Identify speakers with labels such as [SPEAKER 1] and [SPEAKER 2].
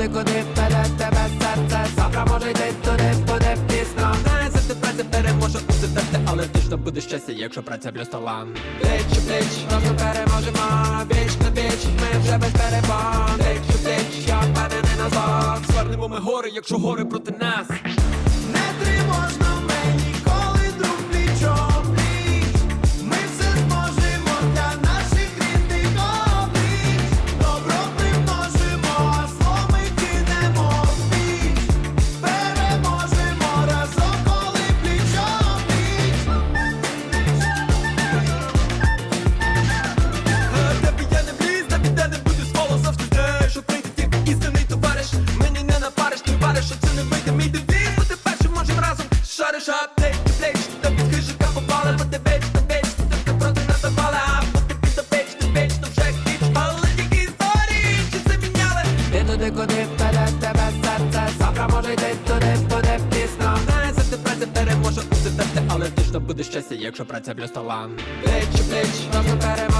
[SPEAKER 1] Туди, куди вперед тебе серце Завтра може йти туди, буде пізно
[SPEAKER 2] Знає, за те праця переможе у терти Але точно буде щастя, якщо праця плюс талант
[SPEAKER 1] Бич у плеч, разом переможемо Віч на віч, ми вже без перебон бич у я впевнений на зло
[SPEAKER 2] Звернемо ми гори, якщо гори проти нас плеч під хижика бо ти ти Ти проти нас а під ти то вже Але тільки історії, чи це міняли?
[SPEAKER 1] Ти туди, куди вперед тебе серце Завтра може йти туди, буде пізно.
[SPEAKER 2] Знає, за те праця переможе усе терти Але точно буде щастя, якщо праця плюс талант
[SPEAKER 1] Плеч плеч, разом переможемо Віч на